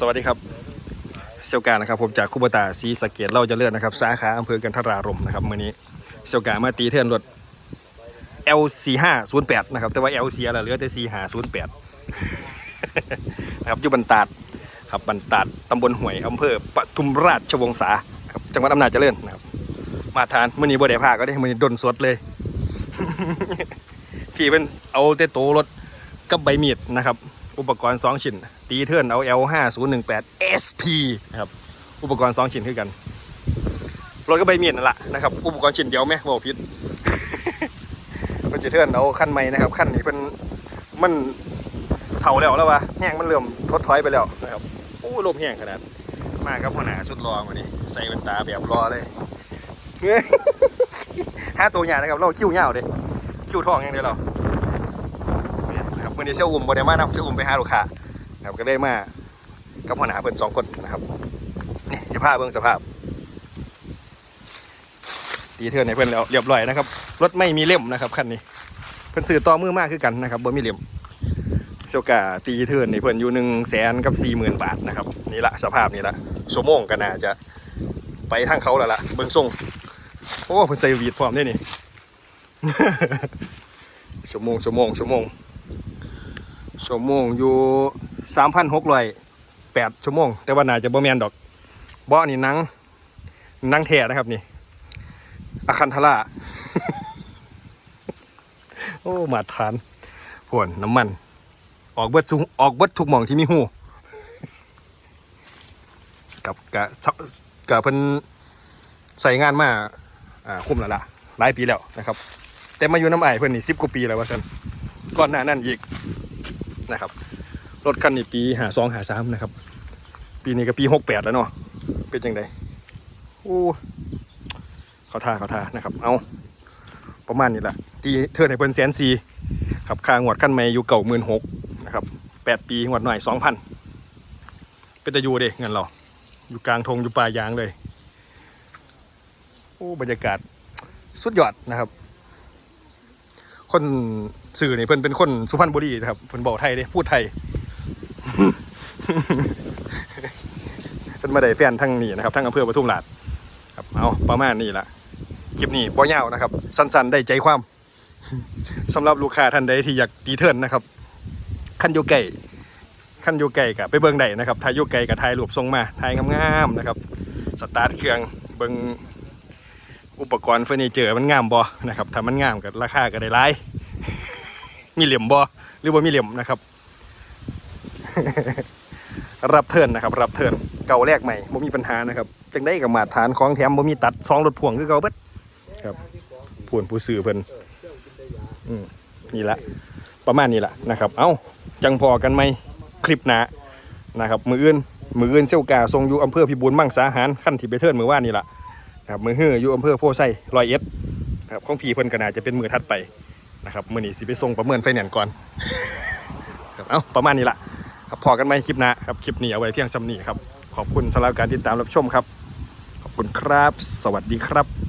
สวัสดีครับเซลกานะครับผมจากคุปตาซีสะเกตเราจะเลื่อนนะครับสาขาอำเภอกันทรารมนะครับมื่อนี้เซลกามาตีเทือนรถ L4508 นะครับแต่ว่า L เสียแล้วเหลือแต่ 4508 นะครับอยู่บันตาดครับบันตาดตำบลห่วยอำเภอปทุมราชวงศาครับจังหวัดอำนาจเจริญนะครับ มาทานมื่อนี้บ่ได้พาก็ได้มื่อนี้ดนสดเลย พี่เป็นเอาแต่โตรถกับใบมีดนะครับ อุปกรณ์ 2 ชิ้น ตีเทิร์นเอา L5018 SP นะครับ อุปกรณ์ 2 ชิ้นคือกัน รถก็ใบมีดนั่นแหละนะครับ อุปกรณ์ชิ้นเดียวไหมบอกพิษมันจะเทิร์นเอาขั้นใหม่นะครับขั้นนี้เป็นมันเท่าแล้วแล้ววะแห้งมันเริ่มทดถอยไปแล้วนะครับโอ้ลมแห้งขนาด มาครับหัวหน้าสุดรอมานี่ใส่เป็นตาแบบรอเลยเฮ้ยห้าตัวใหญ่นะครับเราคิ้วเหี่ยวเลยคิ้วทองอย่างเดียวเรา เนี่ยนะครับวันนี้เชี่ยวอุ่มบไดมานำเชี่ยวอุ่มไปหาลูกค้าครับก็ได้มากับหัวหน้าเพิ่นสองคนนะครับนี่สภาพเบื้องสภาพดีเทิร์นให้เพิ่อนแล้วเรียบร้อยนะครับรถไม่มีเล่มนะครับคันนี้ เพิ่นซื้อต่อมือมากคือกันนะครับบ่มีเล่มเซกาตีเทิร์นนี่เพิ่อนอยู่หนึ่งแสนกับสี่หมื่นบาทนะครับนี่ละสภาพนี่ละชั่วโมงก็น่าจะไปทางเขาแล้วล่ะเบิ่งทรงโอ้เพิ่นใส่วีดพร้อมได้นี่ชั่วโมงชั่วโมงชั่วโมง ชั่วโมงอยู่สามพันหกร้อยแปดชั่วโมง แต่ว่าน่าจะบ่แมนดอกบ่อนี่นังนังแท้นะครับนี่อาคันทาร่าโอ้มาทานพวนน้ำมัน ออกเบิดสุออกเบิดทุกหม่องที่มีหูกับกะกะเพิ่นใส่งานมาอ่าคุ้มแล้วล่ะหลายปีแล้วนะครับ แต่มาอยู่น้ำไอเพิ่นนี่สิบกว่าปีแล้วว่าซั่นก่อนหน้านั้นอีก นะครับ รถคันนี้ปีหาสองหาสามนะครับ ปีนี้ก็ปีหกแปดแล้วเนาะเป็นยังไงโอ้เขาท่าเขาท่านะครับ เอาประมาณนี้แหละตีเทิร์นให้เพิ่นแสนซีครับค่างวดขั้นใหม่อยู่เก่าหมื่นหกนะครับแปดปีงวดหน่อยสองพันเป็นตะยูเด้เงินเราอยู่กลางทงอยู่ป่ายางเลย โอ้บรรยากาศสุดยอดนะครับ คนสื่อนี่เพิ่นเป็นคนสุพรรณบุรีนะครับเพิ่นบอกไทยเด้พูดไทยเพิ่นมาได้แฟนทั้งนี้นะครับทั้งอำเภอปทุมราชครับเอาประมาณนี้ละคลิปนี้บ่ยาวนะครับ สั้นๆ ได้ใจความสำหรับลูกค้าท่านใดที่อยากตีเทิร์นนะครับขั้นอยู่ไก่ขั้นอยู่ไก่กับไปเบิ่งได้นะครับถ่ายอยู่ไก่กับถ่ายรูปทรงมาถ่ายงามๆนะครับสตาร์ทเครื่องเบิ่ง อุปกรณ์เฟอร์นิเจอร์มันงามบ่นะครับถ้ามันงามก็ราคาก็ได้หลายมีเหลี่ยมบอหรือว่ามีเหลี่ยมนะครับ รับเทิร์นนะครับ รับเทิร์นเก่าแรกใหม่บ่มีปัญหานะครับจังได้กับมาฐานของแถมบ่มีตัดสองรถพ่วงคือเก่าเบิดครับผวนผู้ซื้อเพิ่นอืมนี่ละประมาณนี้ละนะครับ เอ้าจังพอกันไหมคลิปหนานะครับ มืออื่นมืออื่นเซี่ยวกาทรงอยู่อำเภอพิบูลมั่งสาหารขั้นที่ไปเทิร์นมือว่านนี่ละ นะครับมือเฮืออยู่อำเภอโพไซรอยเอ็ดนะครับของพี่เพิ่นก็น่าจะเป็นมือทัดไปนะครับมือนี้สิไปส่งประเมินไฟแนนซ์ก่อนครับเอ้าประมาณนี้ละครับพอกันไหมคลิปหน้าครับคลิปนี้เอาไว้เพียงสำนีครับขอบคุณสำหรับการติดตามรับชมครับ ขอบคุณครับ สวัสดีครับ